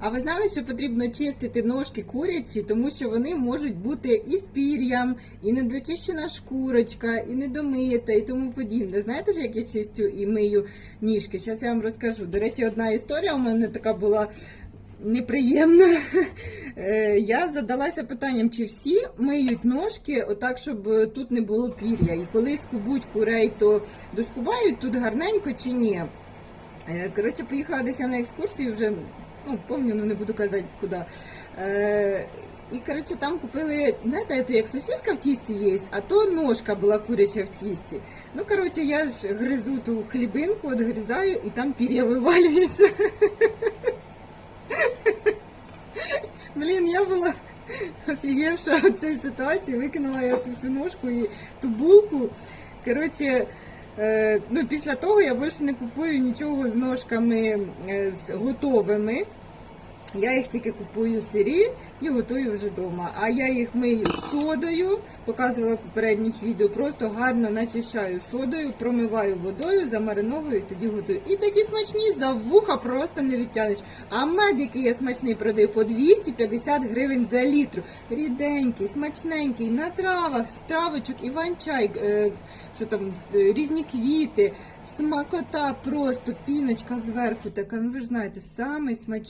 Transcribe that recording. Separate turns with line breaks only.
А ви знали, що потрібно чистити ножки курячі, тому що вони можуть бути і з пір'ям, і недочищена шкурочка, і недомита, і тому подібне. Знаєте ж, як я чистю і мию ніжки? Зараз я вам розкажу. До речі, одна історія у мене така була. Неприємна. Е, Я задалася питанням, чи всі миють ножки, отак, щоб тут не було пір'я. І коли скубуть курей, то доскубають тут гарненько чи ні. Е, Коротше, поїхала десь на екскурсію вже, ну, помню, ну не буду казати куди. Е, і коротше, там купили, знаєте, це як сосиска в тісті є, а то ножка була куряча в тісті. Ну, коротше, я ж гризу ту хлібинку, відгризаю, і там пір'я вивалюється. Блін, я була офігевша від цієї ситуації, викинула я ту всю ножку і ту булку. Коротше, ну, після того я більше не купую нічого з ножками е, з готовими. Я їх тільки купую сирі і готую вже вдома. А я їх мию содою, показувала в попередніх відео, просто гарно начищаю содою, промиваю водою, замариновую і тоді готую. І такі смачні за вуха просто не відтягнеш. А мед, який я смачний продаю, по 250 гривень за літр. Ріденький, смачненький, на травах, з травочок, іван-чай, е, що там, е, різні квіти, смакота просто, піночка зверху така. Ну ви ж знаєте, самий смачний.